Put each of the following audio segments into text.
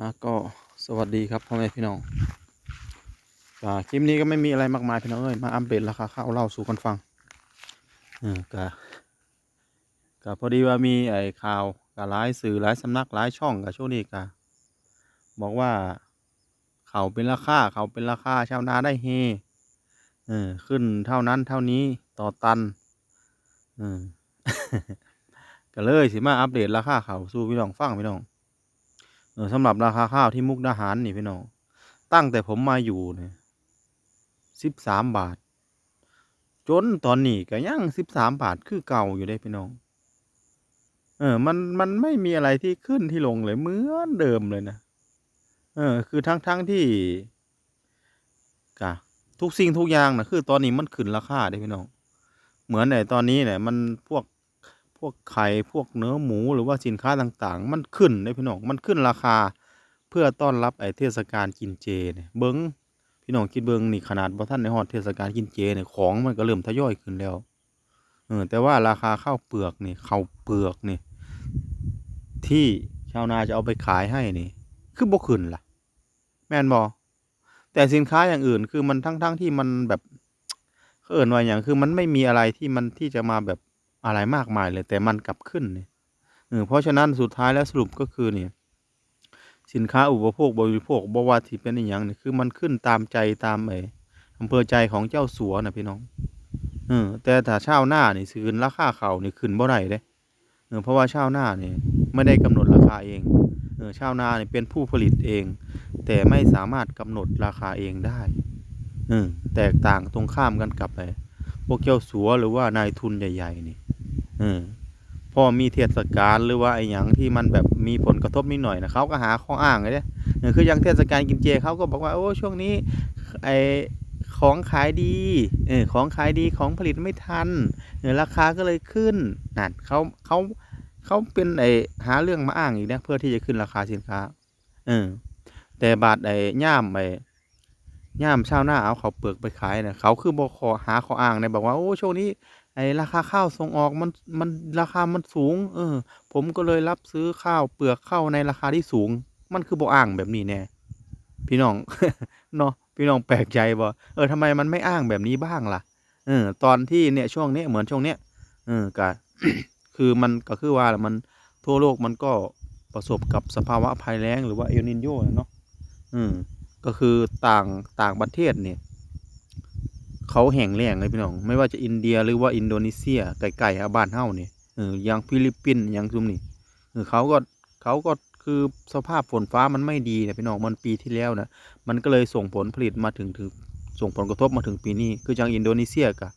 อะก็สวัสดีครับพ่อแม่พี่น้องอ่าคลิปนี้ก็ไม่มีอะไรมากมายพี่น้องเอ้ยมาอัปเดตราคาข้าวเล่าสู่กันฟังเออกะกะพอดีว่ามีไอ้ข่าวกะหลายสื่อหลายสำนักหลายช่องกะช่วงนี้กะบอกว่าเขาวเป็นราคาเขาวเป็นราคาชาวนาได้เฮเออขึ้นเท่านั้นเท่านี้ต่อตันเออก็เลยสิมาอัปเดตราคาเขาวสู่พี่น้องฟังพี่น้อง สำหรับราคาข้าวที่มุกดาหารนี่พี่น้องตั้งแต่ผมมาอยู่เนี่ยสิบสามบาท จนตอนนี้ก็ยังสิบสามบาทคือเก่าอยู่ได้พี่น้อง เออ มันมันไม่มีอะไรที่ขึ้นที่ลงเลยเหมือนเดิมเลยนะเออ คือทั้งทั้งที่กะทุกสิ่งทุกอย่างนะคือตอนนี้มันขึ้นราคาได้พี่น้อง เหมือนในตอนนี้เนี่ยมันพวก พวกไข่พวกเนื้อหมูหรือว่าสินค้าต่างๆ มันขึ้นได้พี่น้องมันขึ้นราคาเพื่อต้อนรับไอ้เทศกาลกินเจเนี่ยเบิ้งพี่น้องคิดเบิ้งนี่ขนาดบ่ท่านในฮอดเทศกาลกินเจเนี่ยของมันก็เริ่มทยอยขึ้นแล้วเออแต่ว่าราคาข้าวเปลือกนี่ข้าวเปลือกนี่ที่ชาวนาจะเอาไปขายให้นี่ คือบ่ขึ้นล่ะ แม่นบ่แต่สินค้าอย่างอื่นคือมันทั้งๆที่มันแบบเขาเอิ้นว่าอย่างคือมันไม่มีอะไรที่มันที่จะมาแบบ อะไรมากมายเลย แต่มันกลับขึ้นเนี่เออเพราะฉะนั้นสุดท้ายแล้วสรุปก็คือเนี่ยสินค้าอุปโภคบริโภคบว่าที่เป็นอย่างนี่คือมันขึ้นตามใจตามไอ้อำเภอใจของเจ้าสัวนะพี่น้องเออแต่ถ้าชาวนานี่ซื้อราคาเขานี่ขึ้นบ่ได้เด้เออเพราะว่าชาวนานี่ไม่ได้กำหนดราคาเองเออชาวนานี่เป็นผู้ผลิตเอง แต่ไม่สามารถกำหนดราคาเองได้เออแตกต่างตรงข้ามกันกับไอ้พวกเจ้าสัวหรือว่านายทุนใหญ่ ๆ นี่ เออพอมีเทศกาลหรือว่าไอ้หยังที่มันแบบมีผลกระทบนิดหน่อยนะเขาก็หาข้ออ้างเลยเนี่ยคืออย่างเทศกาลกินเจเขาก็บอกว่าโอ้ช่วงนี้ไอของขายดีเออของขายดีของผลิตไม่ทันเออราคาก็เลยขึ้นนั่นเขาเขาเขาเป็นไอหาเรื่องมาอ้างอีกนะเพื่อที่จะขึ้นราคาสินค้าเออแต่บาทไอย่ามไอย่ามชาวนาเอาเขาเปลือกไปขายเนี่ยเขาคือบอกขอหาข้ออ้างเนี่ยบอกว่าโอ้ช่วงนี้ ไอ้ราคาข้าวส่งออกมันมันราคามันสูง เออ ผมก็เลยรับซื้อข้าวเปลือกข้าวในราคาที่สูง มันคือบ่อ้างแบบนี้แน่พี่น้องเนาะพี่น้องแปลกใจบ่เออทำไมมันไม่อ้างแบบนี้บ้างล่ะเออตอนที่เนี่ยช่วงเนี้ยเหมือนช่วงเนี้ยเออก็คือมันก็คือว่ามันทั่วโลกมันก็ประสบกับสภาวะภัยแล้งหรือว่าเอลนินโยเนาะอืมก็คือต่างต่างประเทศเนี่ย เขาแห้งแล้งเลยพี่น้อง ไม่ว่าจะอินเดียหรือว่าอินโดนีเซียไกลๆอาบ้านเฮานี่เอออย่างฟิลิปปินส์อย่างซุมนี่เออเขาก็เขาก็คือสภาพฝนฟ้ามันไม่ดีนะพี่น้องมันปีที่แล้วนะมันก็เลยส่งผลผลิตมาถึงถึงส่งผลกระทบมาถึงปีนี้ คืออย่างอินโดนีเซียกะ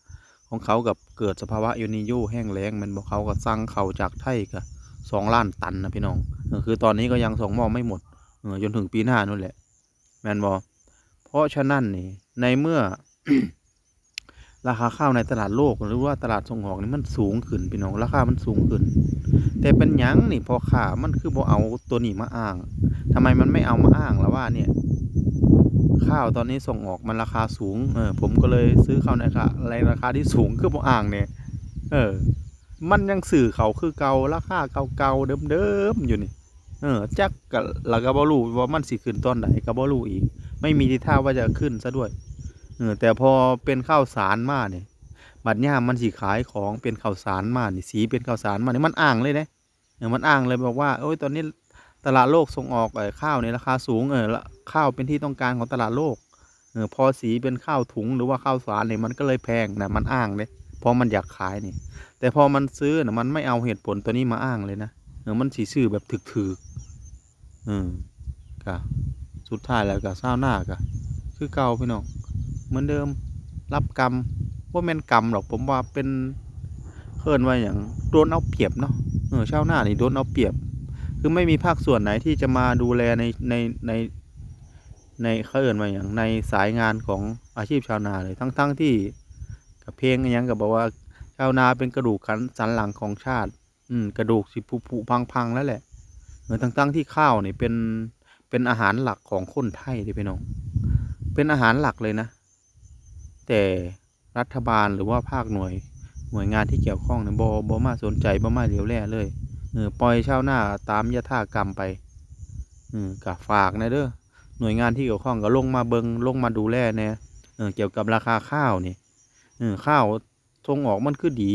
ของเขากับเกิดสภาวะเอลนิโยแห้งแล้งมันบอกเขาก็สั่งเขาจากไทยกะสองล้านตันนะพี่น้องคือตอนนี้ก็ยังส่งมอบไม่หมดเออจนถึงปีหน้านู่นแหละแมนบอเพราะฉะนั้นนี่ในเมื่อ ราคาข้าวในตลาดโลกหรือว่าตลาดส่งออกนี่มันสูงขึ้นพี่น้องราคามันสูงขึ้น แต่เป็นหยังนี่พอขามันคือบ่เอาตัวนี้มาอ้างทำไมมันไม่เอามาอ้างแล้วว่าเนี่ย ข้าวตอนนี้ส่งออกมันราคาสูงเออผมก็เลยซื้อข้าวในราคาในราคาที่สูงคือบ่อ้างเนี่ยเออ มันยังสื่อเขาคือเก่าราคาเก่าๆเดิมๆอยู่นี่เออจักกะแล้วก็บ่รู้ว่ามันสิขึ้นตอนไหนก็บ่รู้อีก ไม่มีทีท่าว่าจะขึ้นซะด้วย เออแต่พอเป็นข้าวสารมาเนี่ยบัดย่ามมันสีขายของเป็นข้าวสารมานี่สีเป็นข้าวสารมาเนี่ยมันอ้างเลยนะเออมันอ้างเลยบอกว่าโอ้ยตอนนี้ตลาดโลกส่งออกข้าวในราคาสูงเออข้าวเป็นที่ต้องการของตลาดโลกเออพอสีเป็นข้าวถุงหรือว่าข้าวสารเนี่ยมันก็เลยแพงนะมันอ้างเลยเพราะมันอยากขายนี่ แต่พอมันซื้อนะมันไม่เอาเหตุผลตัวนี้มาอ้างเลยนะเออมันสีซื้อแบบถึกๆอืมก็สุดท้ายแล้วก็เศร้าหน้าก็คือเก่าพี่น้อง เหมือนเดิม รับกรรมว่าแม่นกรรมหรอกผมว่าเป็นเคินว่าอย่างโดนเอาเปรียบเนาะเออชาวนานี่โดนเอาเปรียบ คือไม่มีภาคส่วนไหนที่จะมาดูแลในในในในเขาเอินว่าอย่างในสายงานของอาชีพชาวนาเลยทั้งทั้งที่กับเพลงอหยังกับบอกว่าชาวนาเป็นกระดูกขันสันหลังของชาติ อืมกระดูกสิผุผุพังพังแล้วแหละเออทั้งทั้งที่ข้าวนี่เป็นเป็นอาหารหลักของคนไทยที่พี่น้อง เป็นอาหารหลักเลยนะ แต่รัฐบาลหรือว่าภาคหน่วยหน่วยงานที่เกี่ยวข้องเนี่ยบอบอมาสนใจบ่มาเหลียวแลเลยเออปล่อยชาวนาตามยถากรรมไปอืมก็ฝากนะเด้อหน่วยงานที่เกี่ยวข้องก็ลงมาเบิงลงมาดูแลแหน่เออเกี่ยวกับราคาข้าวนี่เออข้าวส่งออกมันคือดี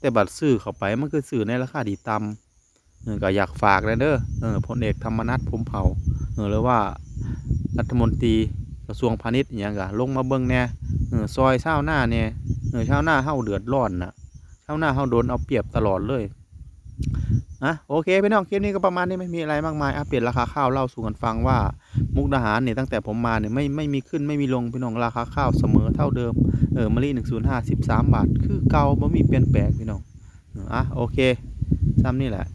แต่บัตรซื้อเข้าไปมันคือซื้อในราคาดีต่ำเออก็อยากฝากนะเด้อเออพลเอกธรรมนัฐพรมเผ่าเออหรือว่ารัฐมนตรี กระทรวงพาณิชย์อย่างก็ลงมาเบิ่งแหน่เออซอยชาวนาเนี่ยเออชาวนาเฮาเดือดร้อนน่ะชาวนาเฮาโดนเอาเปรียบตลอดเลยอะโอเคพี่น้องคลิปนี้ก็ประมาณนี้ไม่มีอะไรมากมายอัปเดตราคาข้าวเล่าสู่กันฟังว่ามุกดาหารเนี่ยตั้งแต่ผมมาเนี่ยไม่ไม่มีขึ้นไม่มีลงพี่น้องราคาข้าวเสมอเท่าเดิมเออมะลิหนึ่งศูนย์ห้าสิบสามบาท คือเก่าบ่มีเปลี่ยนแปลงพี่น้องอออะโอเคซ้ำนี่แหละ